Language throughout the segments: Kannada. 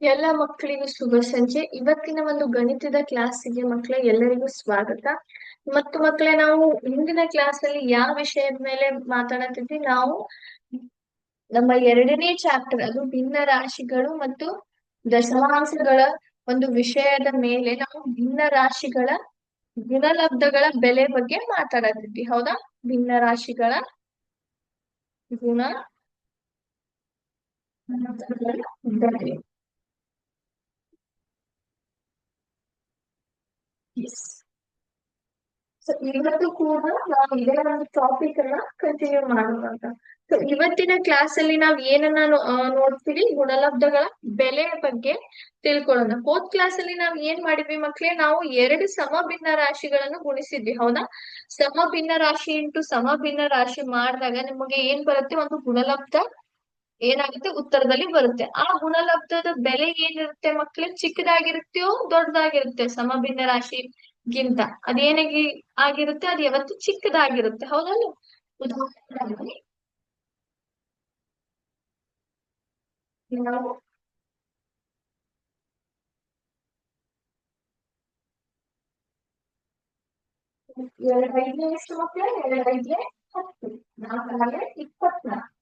ಎಲ್ಲ ಮಕ್ಕಳಿಗೂ ಶುಭ ಸಂಜೆ. ಇವತ್ತಿನ ಒಂದು ಗಣಿತದ ಕ್ಲಾಸಿಗೆ ಮಕ್ಕಳ ಎಲ್ಲರಿಗೂ ಸ್ವಾಗತ. ಮತ್ತು ಮಕ್ಕಳೇ, ನಾವು ಹಿಂದಿನ ಕ್ಲಾಸ್ ಅಲ್ಲಿ ಯಾವ ವಿಷಯದ ಮೇಲೆ ಮಾತಾಡತಿದ್ವಿ ನಾವು ನಮ್ಮ ಎರಡನೇ ಚಾಪ್ಟರ್, ಅದು ಭಿನ್ನ ರಾಶಿಗಳು ಮತ್ತು ದಶಮಾಂಶಗಳ ಒಂದು ವಿಷಯದ ಮೇಲೆ ನಾವು ಭಿನ್ನ ರಾಶಿಗಳ ಗುಣಲಬ್ಧಗಳ ಬೆಲೆ ಬಗ್ಗೆ ಮಾತಾಡತಿದ್ವಿ ಹೌದಾ? ಭಿನ್ನ ರಾಶಿಗಳ ಗುಣ ಸೊ ಇವತ್ತು ಕೂಡ ನಾವು ಇದೇ ಒಂದು ಟಾಪಿಕ್ ಅನ್ನ ಕಂಟಿನ್ಯೂ ಅಂತ. ಸೊ ಇವತ್ತಿನ ಕ್ಲಾಸ್ ಅಲ್ಲಿ ನಾವ್ ಏನನ್ನ ನೋಡ್ತೀವಿ? ಗುಣಲಬ್ಧಗಳ ಬೆಲೆ ಬಗ್ಗೆ ತಿಳ್ಕೊಳ್ಳೋಣ. ಫೋರ್ತ್ ಕ್ಲಾಸ್ ಅಲ್ಲಿ ನಾವ್ ಏನ್ ಮಾಡಿದ್ವಿ ಮಕ್ಳೇ? ನಾವು ಎರಡು ಸಮಭಿನ್ನ ರಾಶಿಗಳನ್ನು ಗುಣಿಸಿದ್ವಿ, ಹೌದಾ? ಸಮಭಿನ್ನ ರಾಶಿ ಇಂಟು ಸಮಭಿನ್ನ ರಾಶಿ ಮಾಡಿದಾಗ ನಿಮಗೆ ಏನ್ ಬರುತ್ತೆ? ಒಂದು ಗುಣಲಬ್ಧ ಏನಾಗುತ್ತೆ? ಉತ್ತರದಲ್ಲಿ ಬರುತ್ತೆ. ಆ ಗುಣಲಬ್ಧದ ಬೆಲೆ ಏನಿರುತ್ತೆ ಮಕ್ಳು? ಚಿಕ್ಕದಾಗಿರುತ್ತೆಯೋ ದೊಡ್ಡದಾಗಿರುತ್ತೆ? ಸಮಭಿನ್ನ ರಾಶಿಗಿಂತ. ಅದೇನಾಗಿ ಆಗಿರುತ್ತೆ? ಅದು ಯಾವತ್ತು ಚಿಕ್ಕದಾಗಿರುತ್ತೆ. ಹೌದಲ್ಲ? ಉದಾಹರಣೆ ನಾವು ಎರಡು ಐದನೇ ಎಷ್ಟು ಮಕ್ಕಳು ಎರಡು ಐದನೇ ಹತ್ತು ಇಪ್ಪತ್ನಾಲ್ಕು?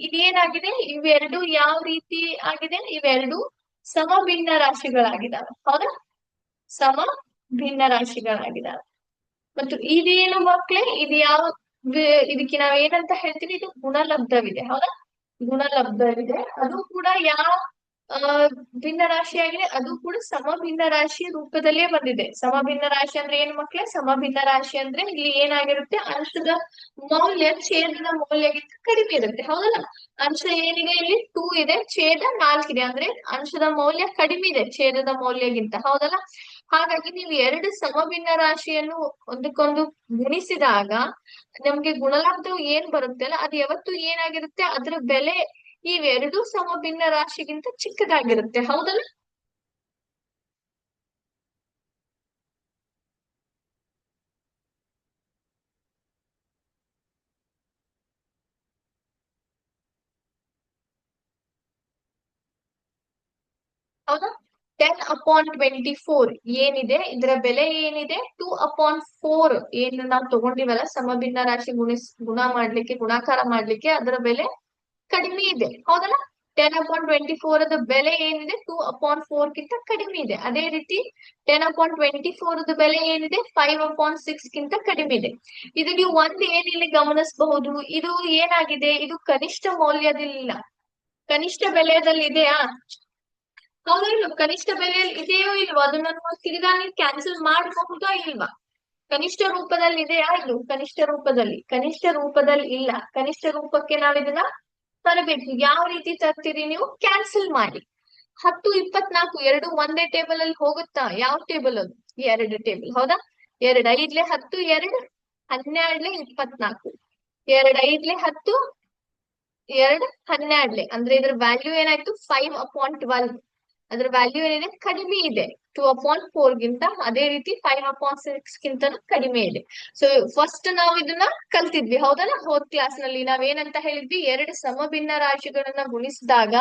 ಇದೇನಾಗಿದೆ? ಇವೆರಡು ಯಾವ ರೀತಿ ಆಗಿದೆ? ಇವೆರಡು ಸಮ ಭಿನ್ನ ರಾಶಿಗಳಾಗಿದ್ದಾವೆ. ಹೌದಾ? ಸಮ ಭಿನ್ನ ರಾಶಿಗಳಾಗಿದ್ದಾವೆ. ಮತ್ತು ಇದೇನು ಮಕ್ಳೇ? ಇದು ಯಾವ ಇದಕ್ಕೆ ನಾವ್ ಏನಂತ ಹೇಳ್ತೀವಿ? ಇದು ಗುಣಲಬ್ಧವಿದೆ. ಹೌದಾ? ಗುಣಲಬ್ಧವಿದೆ. ಅದು ಕೂಡ ಯಾವ ಭಿನ್ನ ರಾಶಿ ಆಗಿದೆ. ಅದು ಕೂಡ ಸಮಭಿನ್ನ ರಾಶಿಯ ರೂಪದಲ್ಲೇ ಬಂದಿದೆ. ಸಮಭಿನ್ನ ರಾಶಿ ಅಂದ್ರೆ ಏನು ಮಕ್ಳೇ? ಸಮಭಿನ್ನ ರಾಶಿ ಅಂದ್ರೆ ಇಲ್ಲಿ ಏನಾಗಿರುತ್ತೆ? ಅಂಶದ ಮೌಲ್ಯ, ಛೇದದ ಮೌಲ್ಯಕ್ಕಿಂತ ಕಡಿಮೆ ಇರುತ್ತೆ. ಹೌದಲ್ಲ? ಅಂಶ ಏನಿದೆ ಇಲ್ಲಿ? ಟೂ ಇದೆ. ಛೇದ ನಾಲ್ಕಿದೆ ಅಂದ್ರೆ ಅಂಶದ ಮೌಲ್ಯ ಕಡಿಮೆ ಇದೆ, ಛೇದದ ಮೌಲ್ಯಗಿಂತ ಹೌದಲ್ಲ? ಹಾಗಾಗಿ ನೀವು ಎರಡು ಸಮಭಿನ್ನ ರಾಶಿಯನ್ನು ಒಂದಕ್ಕೊಂದು ಗುಣಿಸಿದಾಗ, ನಮ್ಗೆ ಗುಣಲಬ್ಧವು ಏನ್ ಬರುತ್ತೆ ಅಲ್ಲ ಅದು ಯಾವತ್ತು ಏನಾಗಿರುತ್ತೆ? ಅದರ ಬೆಲೆ ಇವೆರಡು ಸಮಭಿನ್ನ ರಾಶಿಗಿಂತ ಚಿಕ್ಕದಾಗಿರುತ್ತೆ, ಹೌದಲ್ಲ? ಹೌದಾ? ಟೆನ್ ಅಪಾನ್ ಟ್ವೆಂಟಿ ಫೋರ್ ಏನಿದೆ? ಇದರ ಬೆಲೆ ಏನಿದೆ? ಟೂ ಅಪಾನ್ ಫೋರ್ ಏನು ನಾವು ತಗೊಂಡಿವಲ್ಲ ಸಮಭಿನ್ನ ರಾಶಿ ಗುಣಿಸ್, ಗುಣ ಮಾಡ್ಲಿಕ್ಕೆ, ಗುಣಾಕಾರ ಮಾಡ್ಲಿಕ್ಕೆ, ಅದರ ಬೆಲೆ ಕಡಿಮೆ ಇದೆ. ಹೌದಲ್ಲ? ಟೆನ್ ಅಪಾನ್ ಟ್ವೆಂಟಿ ಫೋರ್ ಅದ ಬೆಲೆ ಏನಿದೆ? ಟೂ ಅಪಾನ್ ಫೋರ್ ಕಿಂತ ಕಡಿಮೆ ಇದೆ. ಅದೇ ರೀತಿ ಟೆನ್ ಅಪಾನ್ ಟ್ವೆಂಟಿ ಫೋರ್ ಬೆಲೆ ಏನಿದೆ? ಫೈವ್ ಅಪಾನ್ ಸಿಕ್ಸ್ ಗಿಂತ ಕಡಿಮೆ ಇದೆ. ಇದು ನೀವು ಒಂದ್ ಏನಿಲ್ಲಿ ಗಮನಿಸಬಹುದು? ಇದು ಏನಾಗಿದೆ? ಇದು ಕನಿಷ್ಠ ಮೌಲ್ಯದಲ್ಲಿಲ್ಲ. ಕನಿಷ್ಠ ಬೆಲೆಯಲ್ಲಿ ಇದೆಯಾ? ಹೌದಾ ಕನಿಷ್ಠ ಬೆಲೆಯಲ್ಲಿ ಇದೆಯೋ ಇಲ್ವಾ? ಅದನ್ನ ತಿರ್ಗಾ ನೀವು ಕ್ಯಾನ್ಸಲ್ ಮಾಡಬಹುದಾ ಇಲ್ವಾ? ಕನಿಷ್ಠ ರೂಪದಲ್ಲಿ ಇದೆಯಾ? ಇದು ಕನಿಷ್ಠ ರೂಪದಲ್ಲಿ. ಕನಿಷ್ಠ ರೂಪದಲ್ಲಿ ಇಲ್ಲ. ಕನಿಷ್ಠ ರೂಪಕ್ಕೆ ನಾವು ಇದನ್ನ ತರಬೇಕು ಯಾವ ರೀತಿ ತರ್ತೀರಿ ನೀವು? ಕ್ಯಾನ್ಸಲ್ ಮಾಡಿ. ಹತ್ತು, ಇಪ್ಪತ್ನಾಲ್ಕು, ಎರಡು ಒಂದೇ ಟೇಬಲ್ ಅಲ್ಲಿ ಹೋಗುತ್ತಾ? ಯಾವ ಟೇಬಲ್ ಅದು? ಎರಡು ಟೇಬಲ್ ಹೌದಾ? ಎರಡ್ ಐದ್ಲೆ ಹತ್ತು, ಎರಡು ಹನ್ನೆರಡ್ಲೆ ಇಪ್ಪತ್ನಾಲ್ಕು. ಎರಡ್ ಐದ್ಲೆ ಹತ್ತು, ಎರಡ್ ಹನ್ನೆರಡ್ಲೆ. ಅಂದ್ರೆ ಇದ್ರ ವ್ಯಾಲ್ಯೂ ಏನಾಯ್ತು? ಫೈವ್ ಅಪಾಯಿಂಟ್ ಟ್ವೆಲ್ವ್ ಅದ್ರ ವ್ಯಾಲ್ಯೂ ಏನಿದೆ? ಕಡಿಮೆ ಇದೆ. ಟೂ ಅಪಾಯಿಂಟ್ ಫೋರ್ ಗಿಂತ ಅದೇ ರೀತಿ ಫೈವ್ ಅಪಾಯಿಂಟ್ ಸಿಕ್ಸ್ ಗಿಂತ ಕಡಿಮೆ ಇದೆ. ಸೊ ಫಸ್ಟ್ ನಾವು ಇದನ್ನ ಕಲ್ತಿದ್ವಿ. ಹೌದಲ್ಲ? ಹೋದ್ ಕ್ಲಾಸ್ನಲ್ಲಿ ನಾವೇನಂತ ಹೇಳಿದ್ವಿ? ಎರಡು ಸಮಭಿನ್ನ ರಾಶಿಗಳನ್ನ ಗುಣಿಸಿದಾಗ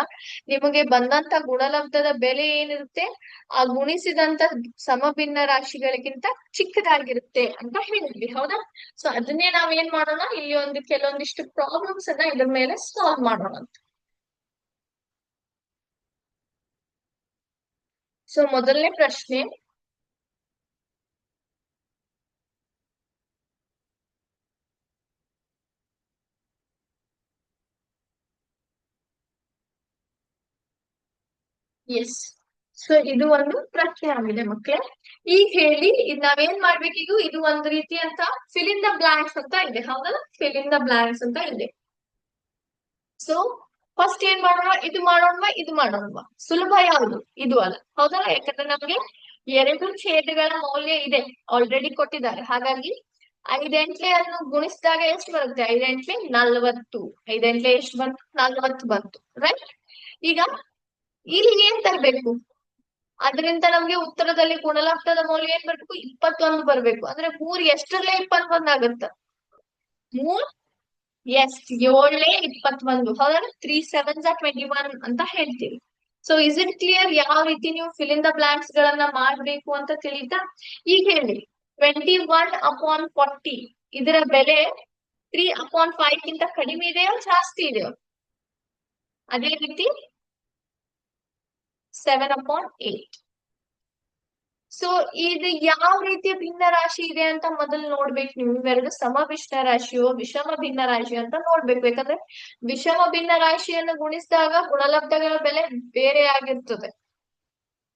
ನಿಮಗೆ ಬಂದಂತ ಗುಣಲಬ್ಧದ ಬೆಲೆ ಏನಿರುತ್ತೆ? ಆ ಗುಣಿಸಿದಂತ ಸಮಭಿನ್ನ ರಾಶಿಗಳಿಗಿಂತ ಚಿಕ್ಕದಾಗಿರುತ್ತೆ ಅಂತ ಹೇಳಿದ್ವಿ. ಹೌದಾ? ಸೊ ಅದನ್ನೇ ನಾವ್ ಏನ್ ಮಾಡೋಣ? ಇಲ್ಲಿ ಒಂದು ಕೆಲವೊಂದಿಷ್ಟು ಪ್ರಾಬ್ಲಮ್ಸ್ ಅನ್ನ ಇದ್ರ ಮೇಲೆ ಸಾಲ್ವ್ ಮಾಡೋಣ ಸೊ ಮೊದಲನೇ ಪ್ರಶ್ನೆ. ಎಸ್ ಸೊ ಇದು ಒಂದು ಪ್ರಶ್ನೆ ಆಗಿದೆ ಮಕ್ಳೇ ಈಗ ಹೇಳಿ, ಇದ್ ನಾವೇನ್ ಮಾಡ್ಬೇಕೀಗ ಇದು ಒಂದು ರೀತಿ ಅಂತ ಫಿಲ್ ದ ಬ್ಲಾಂಕ್ಸ್ ಅಂತ ಇದೆ. ಹೌದಲ್ಲ? ಫಿಲ್ ದ ಬ್ಲಾಂಕ್ಸ್ ಅಂತ ಇದೆ. ಸೊ ಫಸ್ಟ್ ಏನ್ ಮಾಡೋಣ? ಇದು ಮಾಡೋಣ ಇದು ಮಾಡೋಣ ಸುಲಭ ಯಾವುದು? ಇದು ಅಲ್ಲ. ಹೌದಲ್ಲ? ಯಾಕಂದ್ರೆ ನಮ್ಗೆ ಎರಡು ಛೇದಗಳ ಮೌಲ್ಯ ಇದೆ. ಆಲ್ರೆಡಿ ಕೊಟ್ಟಿದ್ದಾರೆ. ಹಾಗಾಗಿ ಐದೆಂಟ್ಲೆ ಅನ್ನು ಗುಣಿಸಿದಾಗ ಎಷ್ಟು ಬರುತ್ತೆ? ಐದೆಂಟ್ಲೆ ನಲ್ವತ್ತು. ಐದೆಂಟ್ಲೆ ಎಷ್ಟು ಬಂತು? ನಲ್ವತ್ತು ಬಂತು. ರೈಟ್ ಈಗ ಇಲ್ಲಿ ಏನ್ ತರಬೇಕು? ಅದರಿಂದ ನಮ್ಗೆ ಉತ್ತರದಲ್ಲಿ ಗುಣಲಬ್ಧದ ಮೌಲ್ಯ ಏನ್ ಬರ್ಬೇಕು? ಇಪ್ಪತ್ತೊಂದು ಬರ್ಬೇಕು. ಅಂದ್ರೆ ಮೂರ್ ಎಷ್ಟರಲ್ಲೇ ಇಪ್ಪತ್ತೊಂದಾಗತ್ತ ಮೂರ್ ಎಸ್ ಏಳೇ ಇಪ್ಪತ್ತೊಂದು. ಹೌದಾ? ತ್ರೀ ಸೆವೆನ್ ಟ್ವೆಂಟಿ ಒನ್ ಅಂತ ಹೇಳ್ತೀವಿ. ಸೊ ಇಸ್ ಇಟ್ ಕ್ಲಿಯರ್ ಯಾವ ರೀತಿ ನೀವು ಫಿಲ್ ಇನ್ ದ ಬ್ಲಾಂಕ್ಸ್ ಗಳನ್ನ ಮಾಡ್ಬೇಕು ಅಂತ ತಿಳಿತಾ? ಈಗ ಹೇಳಿ. ಟ್ವೆಂಟಿ ಒನ್ ಅಪಾನ್ ಫಾರ್ಟಿ ಇದರ ಬೆಲೆ ತ್ರೀ ಅಪಾನ್ ಫೈವ್ ಗಿಂತ ಕಡಿಮೆ ಇದೆಯೋ, ಜಾಸ್ತಿ ಇದೆಯೋ? ಅದೇ ರೀತಿ ಸೆವೆನ್ ಅಪಾನ್ ಏಟ್ ಸೊ ಇದು ಯಾವ ರೀತಿಯ ಭಿನ್ನ ರಾಶಿ ಇದೆ ಅಂತ ಮೊದಲು ನೋಡ್ಬೇಕು ನೀವು. ಇವೆರಡು ಸಮಭಿಷ್ಟ ರಾಶಿಯೋ, ವಿಷಮ ಭಿನ್ನ ರಾಶಿ ಅಂತ ನೋಡ್ಬೇಕು. ಯಾಕಂದ್ರೆ ವಿಷಮ ಭಿನ್ನ ರಾಶಿಯನ್ನು ಗುಣಿಸಿದಾಗ ಗುಣಲಬ್ಧಗಳ ಬೆಲೆ ಬೇರೆ ಆಗಿರ್ತದೆ.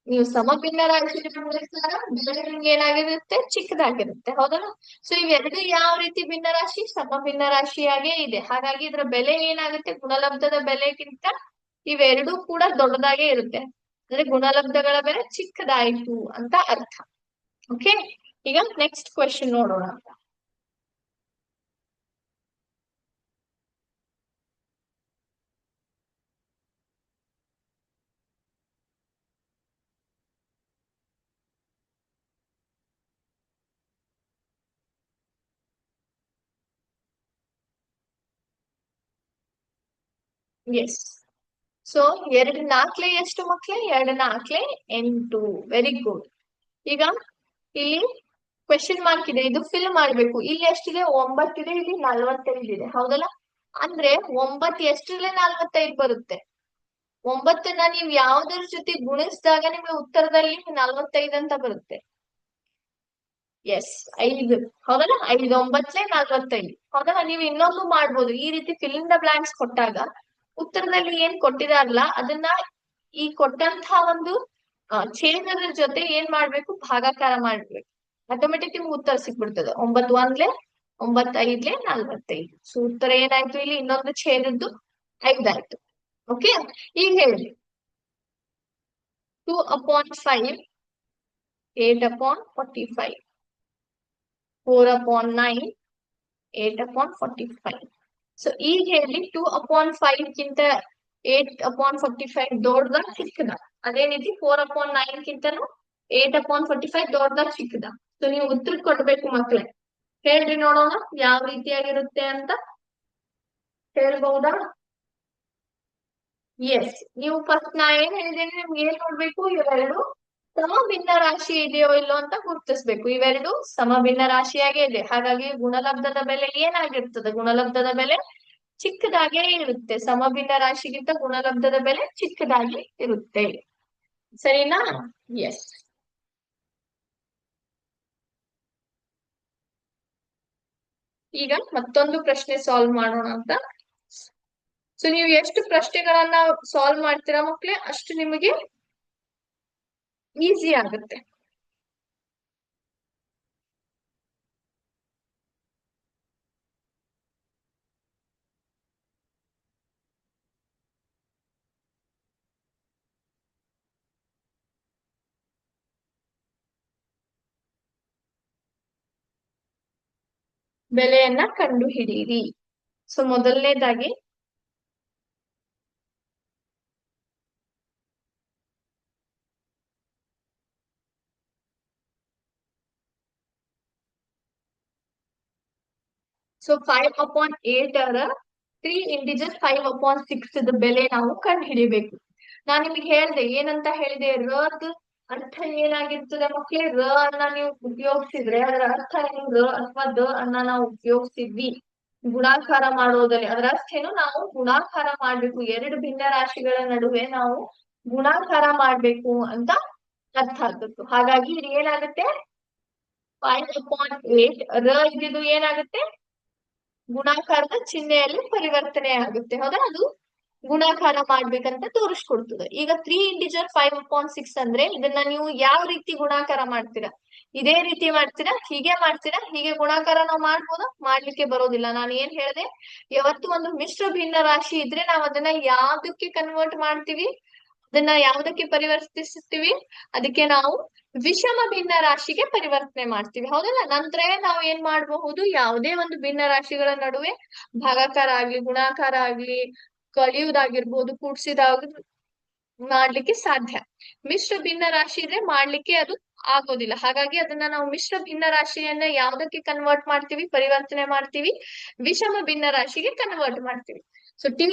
ನೀವು ಸಮಭಿನ್ನ ರಾಶಿಯನ್ನು ಗುಣಿಸಿದಾಗ ಬೆಲೆ ನಿಮ್ಗೆ ಏನಾಗಿರುತ್ತೆ? ಚಿಕ್ಕದಾಗಿರುತ್ತೆ. ಹೌದಲ್ಲ? ಸೊ ಇವೆರಡು ಯಾವ ರೀತಿ ಭಿನ್ನ ರಾಶಿ? ಸಮಭಿನ್ನ ರಾಶಿಯಾಗೇ ಇದೆ. ಹಾಗಾಗಿ ಇದರ ಬೆಲೆ ಏನಾಗುತ್ತೆ? ಗುಣಲಬ್ಧದ ಬೆಲೆಗಿಂತ ಇವೆರಡೂ ಕೂಡ ದೊಡ್ಡದಾಗೇ ಇರುತ್ತೆ. ಅಂದ್ರೆ ಗುಣಲಬ್ಧಗಳ ಬೆಲೆ ಚಿಕ್ಕದಾಯಿತು ಅಂತ ಅರ್ಥ. ಓಕೆ ಈಗ ನೆಕ್ಸ್ಟ್ ಕ್ವೆಶನ್ ನೋಡೋಣ. ಅಂತ ಎಸ್ ಸೊ ಎರಡು ನಾಲ್ಕಲೆ ಎಷ್ಟು ಮಕ್ಳೆ? ಎರಡು ನಾಲ್ಕಲೆ ಎಂಟು. ವೆರಿ ಗುಡ್ ಈಗ ಇಲ್ಲಿ ಕ್ವೆಶನ್ ಮಾರ್ಕ್ ಇದೆ. ಇದು ಫಿಲ್ ಮಾಡ್ಬೇಕು. ಇಲ್ಲಿ ಎಷ್ಟಿದೆ? ಒಂಬತ್ತಿದೆ, ಇಲ್ಲಿ ನಲ್ವತ್ತೈದಿದೆ ಹೌದಲ್ಲ? ಅಂದ್ರೆ ಒಂಬತ್ ಎಷ್ಟರಲ್ಲೇ ನಲ್ವತ್ತೈದು ಬರುತ್ತೆ? ಒಂಬತ್ತನ್ನ ನೀವ್ ಯಾವ್ದ್ರ ಜೊತೆ ಗುಣಿಸಿದಾಗ ನಿಮ್ಗೆ ಉತ್ತರದಲ್ಲಿ ನಲ್ವತ್ತೈದು ಅಂತ ಬರುತ್ತೆ. ಎಸ್ ಐದು. ಹೌದಲ್ಲ? ಐದು, ಒಂಬತ್ತಲೇ ನಲ್ವತ್ತೈದು. ಹೌದಲ್ಲ? ನೀವು ಇನ್ನೊಂದು ಮಾಡ್ಬೋದು. ಈ ರೀತಿ ಫಿಲ್ ಇನ್ ದ ಬ್ಲಾಂಕ್ಸ್ ಕೊಟ್ಟಾಗ ಉತ್ತರದಲ್ಲಿ ಏನ್ ಕೊಟ್ಟಿದಾರಲ್ಲ ಅದನ್ನ ಈ ಕೊಟ್ಟಂತ ಒಂದು ಛೇದದ ಜೊತೆ ಏನ್ ಮಾಡ್ಬೇಕು? ಭಾಗಾಕಾರ ಮಾಡ್ಬೇಕು. ಆಟೋಮೆಟಿಕ್ ನಿಮ್ಗೆ ಉತ್ತರ ಸಿಕ್ಬಿಡ್ತದೆ. ಒಂಬತ್ ಒಂದ್ಲೆ, ಒಂಬತ್ತೈದ್ಲೆ ನಲ್ವತ್ತೈದು. ಸೊ ಉತ್ತರ ಏನಾಯ್ತು ಇಲ್ಲಿ? ಇನ್ನೊಂದು ಛೇದದ್ದು ಐದಾಯ್ತು. ಓಕೆ ಈಗ ಹೇಳಿ. Two upon five eight upon forty five four upon nine eight upon forty five so ಈಗ ಹೇಳಿ ಟೂ ಅಪಾನ್ ಫೈವ್ ಕಿಂತ ಏಟ್ ಅಪಾನ್ ಫಾರ್ಟಿ ಫೈವ್ ದೊಡ್ಡದಾಗ ಚಿಕ್ಕದ ಅದೇ ಫೋರ್ ಅಪಾನ್ ನೈನ್ ಕಿಂತನು ಏಟ್ ಅಪಾನ್ ಫಾರ್ಟಿ ಫೈವ್ ದೊಡ್ಡದಾಗ ಚಿಕ್ಕದ ಸೊ ನೀವು ಉತ್ತರ ಕೊಡ್ಬೇಕು ಮಕ್ಳೇ ಹೇಳ್ರಿ ನೋಡೋಣ ಯಾವ ರೀತಿಯಾಗಿರುತ್ತೆ ಅಂತ ಹೇಳ್ಬಹುದಾ ಎಸ್ ನೀವು ಫಸ್ಟ್ ನಾ ಏನ್ ಹೇಳಿದೇನೆ ನಿಮ್ಗೆ ಏನ್ ನೋಡ್ಬೇಕು ಇವೆರಡು ಸಮಭಿನ್ನ ರಾಶಿ ಇದೆಯೋ ಇಲ್ಲೋ ಅಂತ ಗುರುತಿಸ್ಬೇಕು. ಇವೆರಡು ಸಮಭಿನ್ನ ರಾಶಿಯಾಗೇ ಇದೆ. ಹಾಗಾಗಿ ಗುಣಲಬ್ಧದ ಬೆಲೆ ಏನಾಗಿರ್ತದೆ? ಗುಣಲಬ್ಧದ ಬೆಲೆ ಚಿಕ್ಕದಾಗೇ ಇರುತ್ತೆ. ಸಮಭಿನ್ನ ರಾಶಿಗಿಂತ ಗುಣಲಬ್ಧದ ಬೆಲೆ ಚಿಕ್ಕದಾಗಿ ಇರುತ್ತೆ. ಸರಿನಾ? ಎಸ್ ಈಗ ಮತ್ತೊಂದು ಪ್ರಶ್ನೆ ಸಾಲ್ವ್ ಮಾಡೋಣ ಅಂತ. ಸೊ ನೀವು ಎಷ್ಟು ಪ್ರಶ್ನೆಗಳನ್ನ ಸಾಲ್ವ್ ಮಾಡ್ತೀರಾ ಮಕ್ಳೆ? ಅಷ್ಟು ನಿಮಗೆ ಈಸಿ ಆಗುತ್ತೆ. ಬೆಲೆಯನ್ನ ಕಂಡು ಹಿಡಿಯಿರಿ ಸೊ ಮೊದಲನೇದಾಗಿ ಸೊ ಫೈವ್ ಅಪಾನ್ ಏಟ್ ಅವರ three integer five upon six ಬೆಲೆ ನಾವು ಕಂಡು ಹಿಡಿಬೇಕು ನಾನ್ ನಿಮಗೆ ಹೇಳ್ದೆ, ಏನಂತ ಹೇಳಿದೆ? ರದ್ ಅರ್ಥ ಏನಾಗಿರ್ತದೆ ಮಕ್ಕಳೇ ರ ಅನ್ನ ನೀವು ಉಪಯೋಗಿಸಿದ್ರೆ ಅದರ ಅರ್ಥ ಏನು? ರ ಅಥವಾ ದ ಅನ್ನ ನಾವು ಉಪಯೋಗಿಸಿದ್ವಿ. ಗುಣಾಕಾರ ಮಾಡೋದಲ್ಲಿ, ಅದರ ಅರ್ಥ ಏನು ನಾವು ಗುಣಾಕಾರ ಮಾಡ್ಬೇಕು. ಎರಡು ಭಿನ್ನ ರಾಶಿಗಳ ನಡುವೆ ನಾವು ಗುಣಾಕಾರ ಮಾಡ್ಬೇಕು ಅಂತ ಅರ್ಥ ಆಗ್ಬೇಕು ಹಾಗಾಗಿ ಇದು ಏನಾಗುತ್ತೆ? ಫೈವ್ ಅಪಾಯಿಂಟ್ ಏಟ್ ರ ಇದ್ದಿದ್ದು ಏನಾಗುತ್ತೆ? ಗುಣಾಕಾರದ ಚಿಹ್ನೆಯಲ್ಲಿ ಪರಿವರ್ತನೆ ಆಗುತ್ತೆ. ಹೌದಾ? ಅದು ಗುಣಾಕಾರ ಮಾಡ್ಬೇಕಂತ ತೋರಿಸ್ಕೊಡ್ತದೆ. ಈಗ three integer five point six ಅಂದ್ರೆ ಇದನ್ನ ನೀವು ಯಾವ ರೀತಿ ಗುಣಾಕಾರ ಮಾಡ್ತೀರಾ? ಇದೇ ರೀತಿ ಮಾಡ್ತೀರಾ? ಹೀಗೆ ಮಾಡ್ತೀರಾ? ಹೀಗೆ ಗುಣಾಕಾರ ನಾವು ಮಾಡ್ಬೋದಾ? ಮಾಡ್ಲಿಕ್ಕೆ ಬರೋದಿಲ್ಲ. ನಾನು ಏನ್ ಹೇಳ್ದೆ? ಯಾವತ್ತು ಒಂದು ಮಿಶ್ರ ಭಿನ್ನ ರಾಶಿ ಇದ್ರೆ ನಾವ್ ಅದನ್ನ ಯಾವ್ದಕ್ಕೆ ಕನ್ವರ್ಟ್ ಮಾಡ್ತೀವಿ? ಅದನ್ನ ಯಾವ್ದಕ್ಕೆ ಪರಿವರ್ತಿಸ್ತೀವಿ ಅದಕ್ಕೆ ನಾವು ವಿಷಮ ಭಿನ್ನ ರಾಶಿಗೆ ಪರಿವರ್ತನೆ ಮಾಡ್ತೀವಿ. ಹೌದಲ್ಲ? ನಂತರ ನಾವು ಏನ್ ಮಾಡಬಹುದು? ಯಾವುದೇ ಒಂದು ಭಿನ್ನ ರಾಶಿಗಳ ನಡುವೆ ಭಾಗಾಕಾರ ಆಗ್ಲಿ ಗುಣಾಕಾರ ಆಗ್ಲಿ ಕಳಿಯುವುದಾಗಿರ್ಬೋದು ಕೂಡ್ಸಿದಾಗ ಮಾಡ್ಲಿಕ್ಕೆ ಸಾಧ್ಯ. ಮಿಶ್ರ ಭಿನ್ನ ರಾಶಿ ಇದ್ರೆ ಮಾಡ್ಲಿಕ್ಕೆ ಅದು ಆಗೋದಿಲ್ಲ. ಹಾಗಾಗಿ ಅದನ್ನ ನಾವು ಮಿಶ್ರ ಭಿನ್ನ ರಾಶಿಯನ್ನ ಯಾವ್ದಕ್ಕೆ ಕನ್ವರ್ಟ್ ಮಾಡ್ತೀವಿ? ಪರಿವರ್ತನೆ ಮಾಡ್ತೀವಿ. ವಿಷಮ ಭಿನ್ನ ರಾಶಿಗೆ ಕನ್ವರ್ಟ್ ಮಾಡ್ತೀವಿ. So T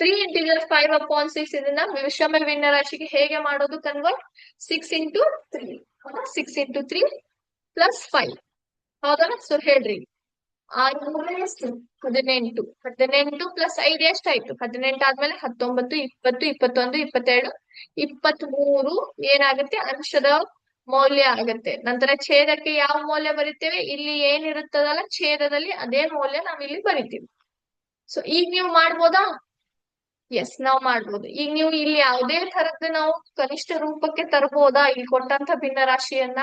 three integer five upon six ಇದನ್ನ ವಿಷಮ ಭಿನ್ನ ರಾಶಿಗೆ ಹೇಗೆ ಮಾಡೋದು convert six into three six into three plus five ಹೌದಾ? ಸೊ ಹೇಳ್ರಿ. ಹದಿನೆಂಟು. ಹದಿನೆಂಟು ಪ್ಲಸ್ ಐದು ಎಷ್ಟಾಯ್ತು? ಹದಿನೆಂಟು ಆದ್ಮೇಲೆ ಹತ್ತೊಂಬತ್ತು, ಇಪ್ಪತ್ತು, ಇಪ್ಪತ್ತೊಂದು, ಇಪ್ಪತ್ತೆರಡು. ಇಪ್ಪತ್ತ್ ಮೂರು ಏನಾಗುತ್ತೆ? ಅಂಶದ ಮೌಲ್ಯ ಆಗತ್ತೆ. ನಂತರ ಛೇದಕ್ಕೆ ಯಾವ ಮೌಲ್ಯ ಬರಿತೇವೆ? ಇಲ್ಲಿ ಏನಿರುತ್ತದಲ್ಲ, ಛೇದದಲ್ಲಿ ಅದೇ ಮೌಲ್ಯ ನಾವಿಲ್ಲಿ ಬರಿತೀವಿ. ಸೊ ಈಗ ನೀವು ಮಾಡ್ಬೋದಾ? ಎಸ್ ನಾವು ಮಾಡ್ಬೋದು. ಈಗ ನೀವು ಇಲ್ಲಿ ಯಾವುದೇ ತರದ ನಾವು ಕನಿಷ್ಠ ರೂಪಕ್ಕೆ ತರಬಹುದಾ ಇಲ್ಲಿ ಕೊಟ್ಟಂತ ಭಿನ್ನ ರಾಶಿಯನ್ನ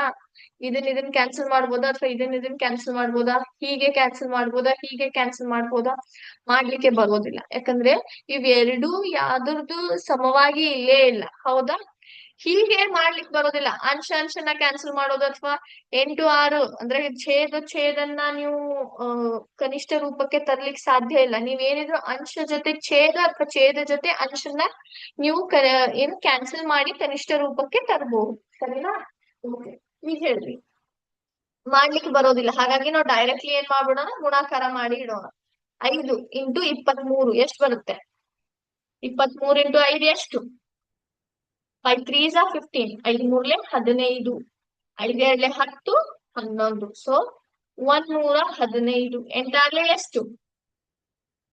ಇದನ್ನ ಇದನ್ನ ಕ್ಯಾನ್ಸಲ್ ಮಾಡ್ಬೋದಾ? ಅಥವಾ ಇದನ್ನ ಇದನ್ನ ಕ್ಯಾನ್ಸಲ್ ಮಾಡ್ಬೋದಾ? ಹೀಗೆ ಕ್ಯಾನ್ಸಲ್ ಮಾಡ್ಬೋದಾ? ಹೀಗೆ ಕ್ಯಾನ್ಸಲ್ ಮಾಡ್ಬೋದಾ? ಮಾಡ್ಲಿಕ್ಕೆ ಬರೋದಿಲ್ಲ. ಯಾಕಂದ್ರೆ ಇವೆರಡು ಯಾವ್ದ್ರದ್ದು ಸಮವಾಗಿ ಇಲ್ಲೇ ಇಲ್ಲ. ಹೌದಾ? ಹೀಗೆ ಮಾಡ್ಲಿಕ್ಕೆ ಬರೋದಿಲ್ಲ. ಅಂಶ ಅಂಶನ ಕ್ಯಾನ್ಸಲ್ ಮಾಡೋದು ಅಥವಾ ಎಂಟು ಆರು ಅಂದ್ರೆ ಛೇದ ಛೇದನ್ನ ನೀವು ಕನಿಷ್ಠ ರೂಪಕ್ಕೆ ತರ್ಲಿಕ್ಕೆ ಸಾಧ್ಯ ಇಲ್ಲ. ನೀವೇನಿದ್ರು ಅಂಶ ಜೊತೆ ಛೇದ ಅಥವಾ ಛೇದ ಜೊತೆ ಅಂಶನ ನೀವು ಏನು ಕ್ಯಾನ್ಸಲ್ ಮಾಡಿ ಕನಿಷ್ಠ ರೂಪಕ್ಕೆ ತರಬಹುದು ಸರಿನಾ? ಓಕೆ ಈಗ ಹೇಳ್ರಿ. ಮಾಡ್ಲಿಕ್ಕೆ ಬರೋದಿಲ್ಲ. ಹಾಗಾಗಿ ನಾವು ಡೈರೆಕ್ಟ್ಲಿ ಏನ್ ಮಾಡ್ಬಿಡೋಣ? ಗುಣಾಕಾರ ಮಾಡಿ ಇಡೋಣ. ಐದು ಇಂಟು ಇಪ್ಪತ್ತ್ ಮೂರು ಎಷ್ಟು ಬರುತ್ತೆ? ಇಪ್ಪತ್ತ್ ಮೂರು ಇಂಟು ಐದು ಎಷ್ಟು? ಫೈವ್ ತ್ರೀಸ್ ಆರ್ ಫಿಫ್ಟೀನ್ ಐದು ಮೂರ್ಲೆ ಹದಿನೈದು. ಐದು ಎರಡ್ಲೆ ಹತ್ತು, ಹನ್ನೊಂದು. ಸೊ ಒಂದ್ ನೂರ ಹದಿನೈದು. ಎಂಟಾರ್ಲೆ ಎಷ್ಟು?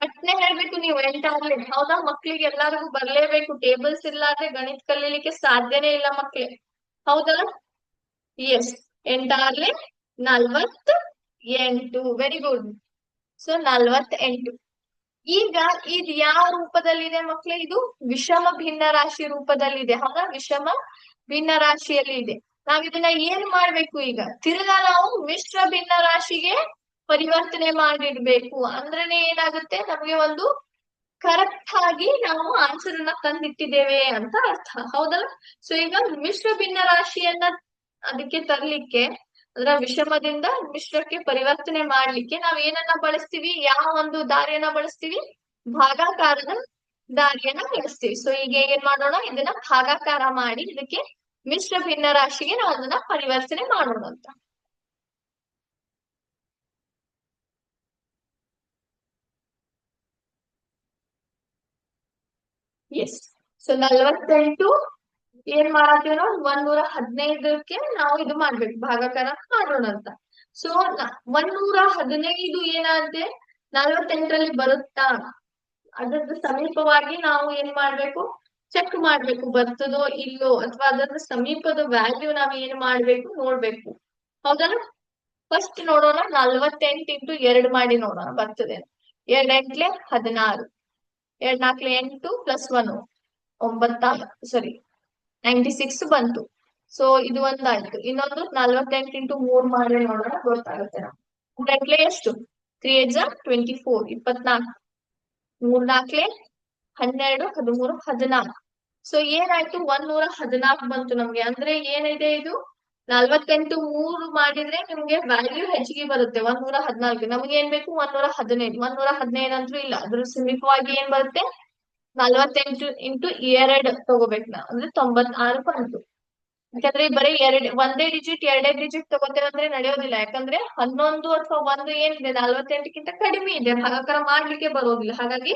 ಪಟ್ನೆ ಹೇಳ್ಬೇಕು ನೀವು, ಎಂಟಾರ್ಲೆ. ಹೌದಾ ಮಕ್ಳಿಗೆ ಎಲ್ಲಾರಿಗೂ ಬರ್ಲೇಬೇಕು. ಟೇಬಲ್ಸ್ ಇಲ್ಲಾದ್ರೆ ಗಣಿತ ಕಲೀಲಿಕ್ಕೆ ಸಾಧ್ಯನೇ ಇಲ್ಲ ಮಕ್ಳೆ. ಹೌದಲ್ಲ ಎಸ್ ಎಂಟಾರ್ಲೆ ನಲ್ವತ್ ಎಂಟು. ವೆರಿ ಗುಡ್ ಸೊ ನಲ್ವತ್ ಎಂಟು ಈಗ ಇದು ಯಾವ ರೂಪದಲ್ಲಿದೆ ಮಕ್ಳೇ, ಇದು ವಿಷಮ ಭಿನ್ನ ರಾಶಿ ರೂಪದಲ್ಲಿದೆ. ಹೌದಾ? ವಿಷಮ ಭಿನ್ನ ರಾಶಿಯಲ್ಲಿ ಇದೆ. ನಾವ್ ಇದನ್ನ ಏನ್ ಮಾಡ್ಬೇಕು ಈಗ? ತಿರ್ಗಾ ನಾವು ಮಿಶ್ರ ಭಿನ್ನ ರಾಶಿಗೆ ಪರಿವರ್ತನೆ ಮಾಡಿಡ್ಬೇಕು. ಅಂದ್ರೇನೆ ಏನಾಗುತ್ತೆ? ನಮ್ಗೆ ಒಂದು ಕರೆಕ್ಟ್ ಆಗಿ ನಾವು ಆನ್ಸರ್ ಅನ್ನ ತಂದಿಟ್ಟಿದ್ದೇವೆ ಅಂತ ಅರ್ಥ. ಹೌದಲ್ಲ? ಸೊ ಈಗ ಮಿಶ್ರ ಭಿನ್ನ ರಾಶಿಯನ್ನ ಅದಕ್ಕೆ ತರ್ಲಿಕ್ಕೆ ಅಂದ್ರೆ ವಿಷಮದಿಂದ ಮಿಶ್ರಕ್ಕೆ ಪರಿವರ್ತನೆ ಮಾಡ್ಲಿಕ್ಕೆ ನಾವ್ ಏನನ್ನ ಬಳಸ್ತೀವಿ? ಯಾವ ಒಂದು ದಾರಿಯನ್ನ ಬಳಸ್ತೀವಿ? ಭಾಗಾಕಾರದ ದಾರಿಯನ್ನ ಬಳಸ್ತೀವಿ. ಸೊ ಈಗ ಏನ್ ಮಾಡೋಣ? ಇದನ್ನ ಭಾಗಾಕಾರ ಮಾಡಿ ಇದಕ್ಕೆ ಮಿಶ್ರ ಭಿನ್ನ ರಾಶಿಗೆ ನಾವು ಅದನ್ನ ಪರಿವರ್ತನೆ ಮಾಡೋಣ ಅಂತ. ಎಸ್ ಸೊ ನಲ್ವತ್ತೆಂಟು ಏನ್ ಮಾಡತ್ತೀವಿ ನಾವು ಒಂದೂರ ಹದಿನೈದಕ್ಕೆ ನಾವು ಇದು ಮಾಡ್ಬೇಕು, ಭಾಗಾಕಾರ ಮಾಡೋಣ ಅಂತ. ಸೊ ಒಂದೂರ ಹದಿನೈದು ಏನಾದ್ರೆ ನಲ್ವತ್ತೆಂಟರಲ್ಲಿ ಬರುತ್ತಾ? ಅದ್ರದ್ದು ಸಮೀಪವಾಗಿ ನಾವು ಏನ್ ಮಾಡ್ಬೇಕು? ಚೆಕ್ ಮಾಡ್ಬೇಕು, ಬರ್ತದೋ ಇಲ್ಲೋ ಅಥವಾ ಅದರ ಸಮೀಪದ ವ್ಯಾಲ್ಯೂ ನಾವ್ ಏನ್ ಮಾಡ್ಬೇಕು? ನೋಡ್ಬೇಕು. ಹೌದಲ್ಲ? ಫಸ್ಟ್ ನೋಡೋಣ, ನಲ್ವತ್ತೆಂಟು ಇಂಟು ಎರಡ್ ಮಾಡಿ ನೋಡೋಣ, ಬರ್ತದೆ ಎರಡ್ ಎಂಟ್ಲೆ ಹದಿನಾರು. ಎರಡ್ ನಾಲ್ಕಲೆ ಎಂಟು ಪ್ಲಸ್ ಒನ್ ಒಂಬತ್ತಾರು, ಸರಿ. ನೈಂಟಿ ಸಿಕ್ಸ್ ಬಂತು. ಸೊ ಇದು ಒಂದಾಯ್ತು. ಇನ್ನೊಂದು ನಲ್ವತ್ತೆಂಟು ಇಂಟು ಮೂರ್ ಮಾಡಿ ನೋಡೋಣ, ಗೊತ್ತಾಗುತ್ತೆ ನಾವು ಎಷ್ಟು? ತ್ರೀ ಏಜ್ ಟ್ವೆಂಟಿ ಫೋರ್ ಇಪ್ಪತ್ನಾಲ್ಕು. ಮೂರ್ ನಾಲ್ಕಲೆ ಹನ್ನೆರಡು, ಹದಿಮೂರು, ಹದಿನಾಲ್ಕು. ಸೊ ಏನಾಯ್ತು? ಒಂದ್ ನೂರ ಹದಿನಾಲ್ಕು ಬಂತು ನಮ್ಗೆ. ಅಂದ್ರೆ ಏನಿದೆ ಇದು? ನಲ್ವತ್ತೆಂಟು ಮೂರು ಮಾಡಿದ್ರೆ ನಿಮ್ಗೆ ವ್ಯಾಲ್ಯೂ ಹೆಚ್ಚಿಗೆ ಬರುತ್ತೆ ಒಂದ್ ನೂರ ಹದಿನಾಲ್ಕು. ನಮ್ಗೆ ಏನ್ ಬೇಕು? ಒಂದ್ ನೂರ ಹದಿನೈದು. ಒಂದ್ ನೂರ ಹದಿನೈದು ಅಂತೂ ಇಲ್ಲ. ಅದ್ರ ಸಮೀಪವಾಗಿ ಏನ್ ಬರುತ್ತೆ? ನಲ್ವತ್ತೆಂಟು ಇಂಟು ಎರಡ್ ತಗೋಬೇಕು ನಾವು ಅಂದ್ರೆ ತೊಂಬತ್ತಾರು ಬಂತು ಯಾಕಂದ್ರೆ ಬರೀ ಎರಡ್, ಒಂದೇ ಡಿಜಿಟ್ ಎರಡೇ ಡಿಜಿಟ್ ತಗೋತೇವೆ ಅಂದ್ರೆ ನಡೆಯೋದಿಲ್ಲ. ಯಾಕಂದ್ರೆ ಹನ್ನೊಂದು ಅಥವಾ ಒಂದು ಏನಿದೆ, ನಲ್ವತ್ತೆಂಟಕ್ಕಿಂತ ಕಡಿಮೆ ಇದೆ. ಭಾಗಾಕಾರ ಮಾಡ್ಲಿಕ್ಕೆ ಬರೋದಿಲ್ಲ. ಹಾಗಾಗಿ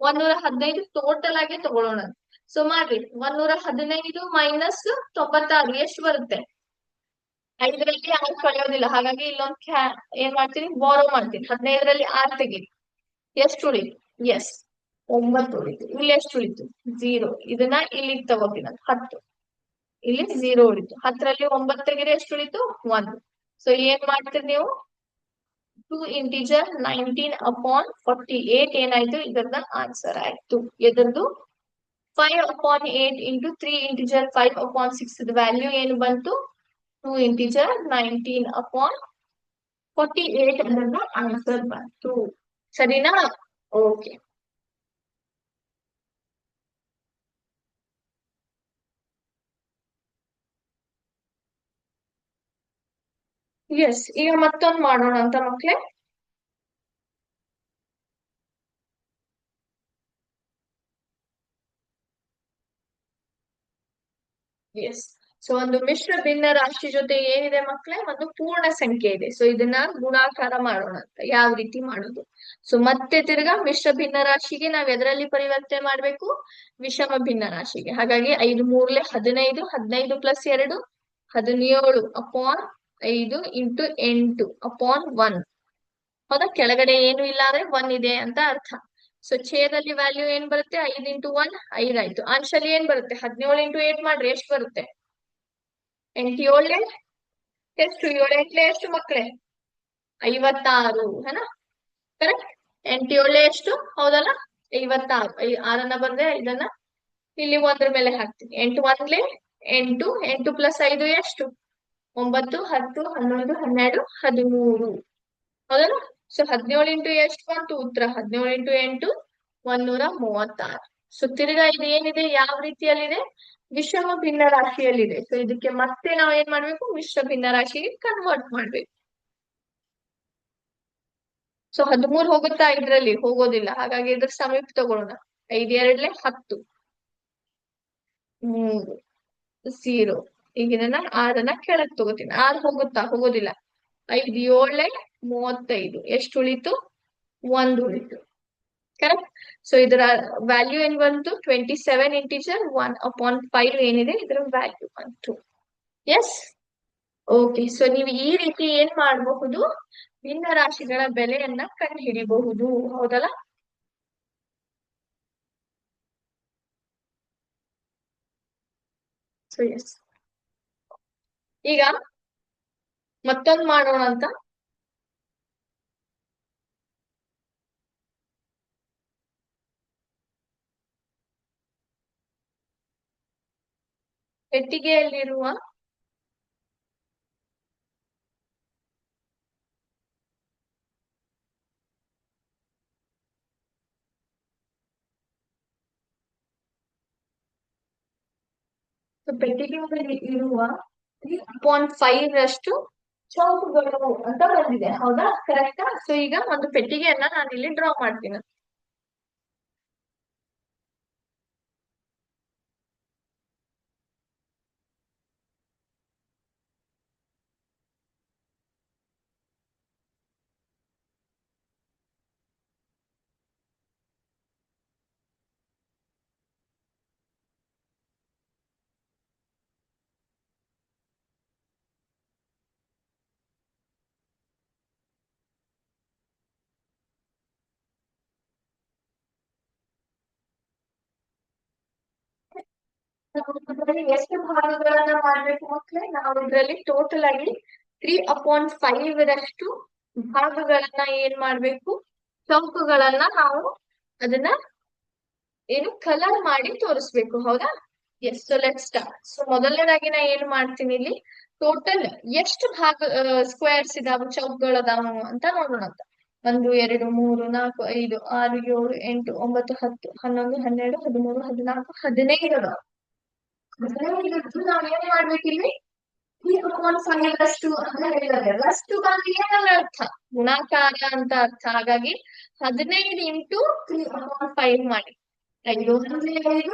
ಒಂದೂರ ಹದಿನೈದು ಟೋಟಲ್ ಆಗಿ ತಗೊಳ್ಳೋಣ. ಸೊ ಮಾಡ್ರಿ, ಒಂದೂರ ಹದಿನೈದು ಮೈನಸ್ ತೊಂಬತ್ತಾರು, ಎಷ್ಟು ಬರುತ್ತೆ? ಐದರಲ್ಲಿ ಆರ್ ಕಳೆಯೋದಿಲ್ಲ. ಹಾಗಾಗಿ ಇಲ್ಲೊಂದ್ ಕ್ಯಾ ಏನ್ ಮಾಡ್ತೀನಿ? ಬಾರೋ ಮಾಡ್ತೀನಿ. ಹದಿನೈದರಲ್ಲಿ ಆರ್ ತೆಗೀರಿ. ಎಷ್ಟು ಉಳಿ ಎಸ್ ಒಂಬತ್ತು ಉಳಿತು. ಇಲ್ಲಿ ಎಷ್ಟು ಉಳಿತು? ಜೀರೋ ಇದನ್ನ ಇಲ್ಲಿಗೆ ತಗೋತೀನಿ. ಹತ್ತು. ಇಲ್ಲಿ ಜೀರೋ ಉಳಿತು. ಹತ್ತರಲ್ಲಿ ಒಂಬತ್ತು ತೆಗೆದ್ರೆ ಎಷ್ಟು ಉಳಿತು? ಒಂದು. ಸೊ ಏನ್ ಮಾಡ್ತೀರಿ ನೀವು? Two integer nineteen upon forty eight ಏನಾಯ್ತು? ಇದರದ ಆನ್ಸರ್ ಆಯ್ತು. ಎದರದು? Five upon eight into three integer five upon six value ಏನು ಬಂತು? Two integer nineteen upon forty eight ಅದನ್ನ ಆನ್ಸರ್ ಬಂತು. ಸರಿನಾ? ಓಕೆ ಎಸ್ ಈಗ ಮತ್ತೊಂದು ಮಾಡೋಣ ಅಂತ ಮಕ್ಳೇ. ಎಸ್ ಸೊ ಒಂದು ಮಿಶ್ರ ಭಿನ್ನ ರಾಶಿ ಜೊತೆ ಏನಿದೆ ಮಕ್ಕಳೇ ಒಂದು ಪೂರ್ಣ ಸಂಖ್ಯೆ ಇದೆ. ಸೊ ಇದನ್ನ ಗುಣಾಕಾರ ಮಾಡೋಣ ಅಂತ. ಯಾವ ರೀತಿ ಮಾಡೋದು? ಸೊ ಮತ್ತೆ ತಿರ್ಗಾ ಮಿಶ್ರ ಭಿನ್ನ ರಾಶಿಗೆ ನಾವ್ ಎದರಲ್ಲಿ ಪರಿವರ್ತನೆ ಮಾಡ್ಬೇಕು? ವಿಷಮ ಭಿನ್ನ ರಾಶಿಗೆ. ಹಾಗಾಗಿ ಐದು ಮೂರ್ಲೆ ಹದಿನೈದು ಹದಿನೈದು ಪ್ಲಸ್ ಎರಡು, ಹದಿನೇಳು ಅಪಾನ್ ಐದು ಇಂಟು ಎಂಟು ಅಪಾನ್ ಒನ್ ಹೌದಾ? ಕೆಳಗಡೆ ಏನು ಇಲ್ಲ ಅಂದ್ರೆ ಒನ್ ಇದೆ ಅಂತ ಅರ್ಥ. ಸೊ ಛೇದಲ್ಲಿ ವ್ಯಾಲ್ಯೂ ಏನ್ ಬರುತ್ತೆ? ಐದ್ ಇಂಟು ಒನ್ ಐದ್ ಆಯ್ತು. ಅಂಶಲ್ಲಿ ಏನ್ ಬರುತ್ತೆ? ಹದಿನೇಳು ಇಂಟು ಏಟ್ ಮಾಡ್ರಿ ಎಷ್ಟು ಬರುತ್ತೆ? ಎಂಟು ಏಳ್ಲೆ ಎಷ್ಟು? ಏಳು ಎಂಟ್ಲೆ ಎಷ್ಟು ಮಕ್ಳೇ? ಐವತ್ತಾರು ಹೆನಾ ಕರೆಕ್ಟ್ ಎಂಟು ಏಳ್ಲೆ ಎಷ್ಟು? ಹೌದಲ್ಲ? ಐವತ್ತಾರು. ಆರನ್ನ ಬಂದ್ರೆ ಇದನ್ನ ಇಲ್ಲಿ ಒಂದ್ರ ಮೇಲೆ ಹಾಕ್ತೀನಿ. ಎಂಟು ಒಂದ್ಲೆ ಎಂಟು ಎಂಟು ಪ್ಲಸ್ ಐದು ಎಷ್ಟು? ಒಂಬತ್ತು, ಹತ್ತು, ಹನ್ನೊಂದು, ಹನ್ನೆರಡು, ಹದಿಮೂರು. ಹೌದಲ್ಲ ಸೊ ಹದಿನೇಳು ಇಂಟು ಎಷ್ಟು ಬಂತು? ಉತ್ತರ, ಹದಿನೇಳು ಇಂಟು ಎಂಟು ಒಂದೂರ ಮೂವತ್ತಾರು. ಸೊ ತಿರ್ಗಾ ಇದು ಏನಿದೆ? ಯಾವ ರೀತಿಯಲ್ಲಿದೆ? ವಿಷಮ ಭಿನ್ನ ರಾಶಿಯಲ್ಲಿದೆ. ಸೊ ಇದಕ್ಕೆ ಮತ್ತೆ ನಾವು ಏನ್ ಮಾಡ್ಬೇಕು? ಮಿಶ್ರ ಭಿನ್ನ ರಾಶಿಗೆ ಕನ್ವರ್ಟ್ ಮಾಡ್ಬೇಕು. ಸೊ ಹದಿಮೂರು ಹೋಗುತ್ತಾ ಇದ್ರಲ್ಲಿ? ಹೋಗೋದಿಲ್ಲ. ಹಾಗಾಗಿ ಇದ್ರ ಸಮೀಪ ತಗೊಳ್ಳೋಣ. ಐದ್ ಎರಡ್ಲೆ ಹತ್ತು. ಮೂರು ಝೀರೋ ಈಗ ಇದನ್ನ ಆರನ್ನ ಕೆಳಗ್ ತಗೋತೀನಿ. ಆರ್ ಹೋಗುತ್ತಾ? ಹೋಗೋದಿಲ್ಲ. ಐದು, ಏಳೆ, ಮೂವತ್ತೈದು. ಎಷ್ಟು ಉಳಿತು? ಒಂದು ಉಳಿತು. ಕರೆಕ್ಟ್ ಸೊ ಇದರ ವ್ಯಾಲ್ಯೂ ಏನ್ ಬಂತು? Twenty seven integer one upon five ಏನಿದೆ? ಇದರ ವ್ಯಾಲ್ಯೂ ಬಂತು. ಎಸ್ ಓಕೆ ಸೊ ನೀವು ಈ ರೀತಿ ಏನ್ ಮಾಡಬಹುದು? ಭಿನ್ನ ರಾಶಿಗಳ ಬೆಲೆಯನ್ನ ಕಂಡು ಹಿಡಿಬಹುದು ಹೌದಲ್ಲ? ಸೊ ಎಸ್ ಈಗ ಮತ್ತೊಂದು ಮಾಡೋಣ ಅಂತ. ಪೆಟ್ಟಿಗೆಯಲ್ಲಿರುವ ಪೆಟ್ಟಿಗೆಯಲ್ಲಿ ಇರುವ ಪಾಯಿಂಟ್ ಫೈವ್ ರಷ್ಟು ಚೌಕಗಳು ಅಂತ ಬಂದಿದೆ. ಹೌದಾ? ಕರೆಕ್ಟಾ ಸೊ ಈಗ ಒಂದು ಪೆಟ್ಟಿಗೆಯನ್ನ ನಾನು ಇಲ್ಲಿ ಡ್ರಾ ಮಾಡ್ತೀನಿ. ಎಷ್ಟು ಭಾಗಗಳನ್ನ ಮಾಡ್ಬೇಕು ಮಕ್ಳೇ? ನಾವು ಇದ್ರಲ್ಲಿ ಟೋಟಲ್ ಆಗಿ ತ್ರೀ ಅಪಾನ್ ಫೈವ್ ರಷ್ಟು ಭಾಗಗಳನ್ನ ಏನ್ ಮಾಡ್ಬೇಕು? ಚೌಕಗಳನ್ನ ನಾವು ಅದನ್ನ ಏನು ಕಲರ್ ಮಾಡಿ ತೋರಿಸ್ಬೇಕು, ಹೌದಾ? Yes so let start so ಮೊದಲನೇದಾಗಿ ನಾ ಏನ್ ಮಾಡ್ತೀನಿ ಇಲ್ಲಿ? ಟೋಟಲ್ ಎಷ್ಟು ಭಾಗ ಸ್ಕ್ವೇರ್ಸ್ ಇದಾವ, ಚೌಕಗಳದಾವ ಅಂತ ನೋಡೋಣ ಅಂತ. ಒಂದು, ಎರಡು, ಮೂರು, ನಾಲ್ಕು, ಐದು, ಆರು, ಏಳು, ಎಂಟು, ಒಂಬತ್ತು, ಹತ್ತು, ಹನ್ನೊಂದು, ಹನ್ನೆರಡು, ಹದಿಮೂರು, ಹದಿನಾಲ್ಕು, ಹದಿನೈದು ಅದಾವ ಏನ್ ಮಾಡ್ಬೇಕಿಲ್ಲಿ? ರಷ್ಟು ಅಂತ ಹೇಳಿದ್ದಾರೆ. ರಷ್ಟು ಬಂದ್ರೆ ಏನಲ್ಲ ಅರ್ಥ? ಗುಣಾಕಾರ ಅಂತ ಅರ್ಥ. ಹಾಗಾಗಿ ಹದಿನೈದು ಇಂಟು ತ್ರೀ ಅಪಾಯಿಂಟ್ ಫೈವ್ ಮಾಡಿ. ಐದು ಒಂದ್ಲೆ ಐದು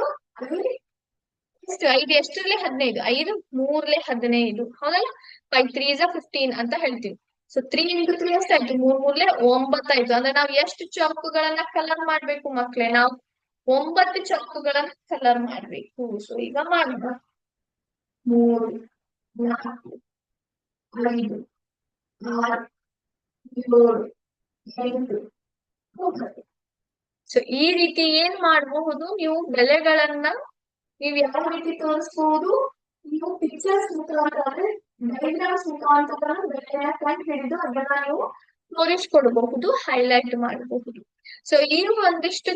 ಎಷ್ಟು? ಐದು ಎಷ್ಟರಲ್ಲಿ? ಹದಿನೈದು. ಐದು ಮೂರ್ಲೆ ಹದಿನೈದು. ಹೌದಲ್ಲ? ಫೈವ್ ತ್ರೀ ಇಸ್ ಫಿಫ್ಟೀನ್ ಅಂತ ಹೇಳ್ತೀವಿ. ಸೊ ತ್ರೀ ಇಂಟು ತ್ರೀ ಎಷ್ಟಾಯ್ತು? ಮೂರ್ ಮೂರ್ಲೆ ಒಂಬತ್ತಾಯ್ತು. ಅಂದ್ರೆ ನಾವ್ ಎಷ್ಟು ಚೌಕಗಳನ್ನ ಕಲರ್ ಮಾಡ್ಬೇಕು ಮಕ್ಳೇ? ನಾವು ಒಂಬತ್ತು ಚೊಕ್ಕುಗಳನ್ನ ಕಲರ್ ಮಾಡ್ಬೇಕು. ಸೊ ಈಗ ಮಾಡೋಣ ಮೂರು, ನಾಲ್ಕು, ಐದು, ಆರು, ಏಳು, ಎಂಟು ಸೊ ಈ ರೀತಿ ಏನ್ ಮಾಡಬಹುದು? ನೀವು ಬೆಲೆಗಳನ್ನ ನೀವು ಯಾವ ರೀತಿ ತೋರಿಸಬಹುದು? ನೀವು ಪಿಕ್ಚರ್ಸ್ ಮುಖಾಂತರ ಡೈಗ್ರಾಮ್ಸ್ ಮುಖಾಂತರ ಬೆಲೆಯ ಕಂಡು ಹಿಡಿದು ಅದನ್ನ ನೀವು ತೋರಿಸ್ಕೊಡ್ಬಹುದು ಹೈಲೈಟ್ ಮಾಡಬಹುದು. ಸೊ ಈ ಒಂದಿಷ್ಟು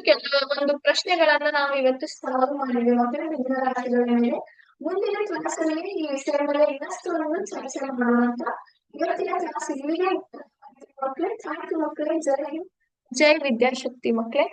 ಒಂದು ಪ್ರಶ್ನೆಗಳನ್ನ ನಾವು ಇವತ್ತು ಸಾಲ್ವ್ ಮಾಡಿದ್ವಿ. ವಿಭಿನ್ನ ರಾಶಿಗಳ ಮೇಲೆ ಮುಂದಿನ ಕ್ಲಾಸ್ ಅಲ್ಲಿ ಈ ವಿಷಯ ಮೇಲೆ ಇನ್ನಷ್ಟು ಒಂದು ಚರ್ಚೆ ಮಾಡೋಣ ಅಂತ ಇವತ್ತಿನ ಕ್ಲಾಸ್ ಇಲ್ಲಿಗೆ ಮಕ್ಕಳೇ ಯು ಮಕ್ಕಳೇ. ಜೈ ಜೈ ವಿದ್ಯಾಶಕ್ತಿ ಮಕ್ಕಳೇ.